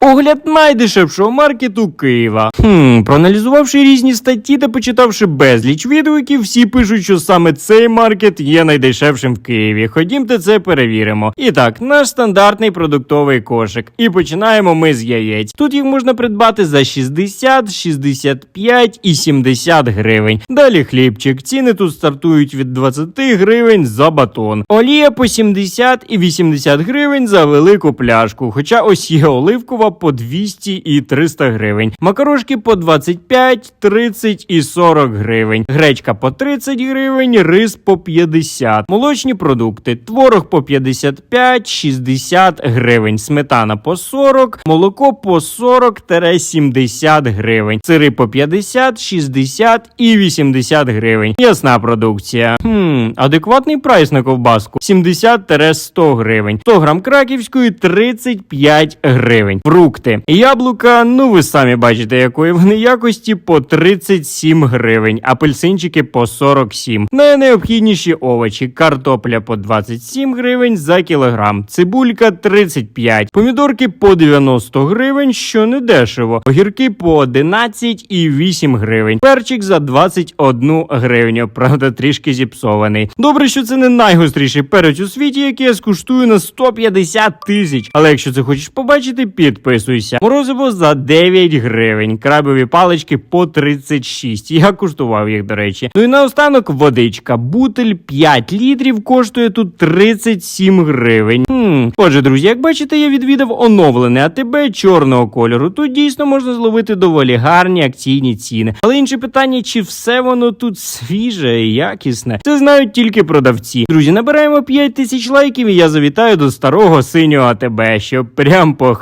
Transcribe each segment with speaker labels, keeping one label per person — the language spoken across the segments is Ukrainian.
Speaker 1: Огляд найдешевшого маркету Києва. Хм, проаналізувавши різні статті та почитавши безліч відгуків, всі пишуть, що саме цей маркет є найдешевшим в Києві. Ходімте це перевіримо. І так, наш стандартний продуктовий кошик. І починаємо ми з яєць. Тут їх можна придбати за 60, 65 і 70 гривень. Далі хлібчик. Ціни тут стартують від 20 гривень за батон. Олія по 70 і 80 гривень за велику пляшку. Хоча ось є оливкова по 200 і 300 гривень. Макарошки по 25, 30 і 40 гривень. Гречка по 30 гривень, рис по 50. Молочні продукти. Творог по 55, 60 гривень. Сметана по 40, молоко по 40-70 гривень. Сири по 50, 60 і 80 гривень. Ясна продукція. Хм, адекватний прайс на ковбаску 70-100 гривень. 100 грам краківської 35 гривень. Фрукти. Яблука, ну ви самі бачите, якої вони якості по 37 гривень. Апельсинчики по 47. Найнеобхідніші овочі. Картопля по 27 гривень за кілограм. Цибулька 35. Помідорки по 90 гривень, що не дешево. Огірки по 11 і 8 гривень. Перчик за 21 гривню. Правда, трішки зіпсований. Добре, що це не найгостріший перець у світі, який я скуштую на 150 тисяч. Але якщо це хочеш побачити, підписуйся. Морозиво за 9 гривень. Крабові палички по 36. Я куштував їх, до речі. Ну і наостанок водичка. Бутель 5 літрів коштує тут 37 гривень. Хм. Отже, друзі, як бачите, я відвідав оновлене АТБ чорного кольору. Тут дійсно можна зловити доволі гарні акційні ціни. Але інше питання, чи все воно тут свіже і якісне, це знають тільки продавці. Друзі, набираємо 5 тисяч лайків, і я завітаю до старого синього АТБ, що прям по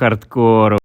Speaker 1: oro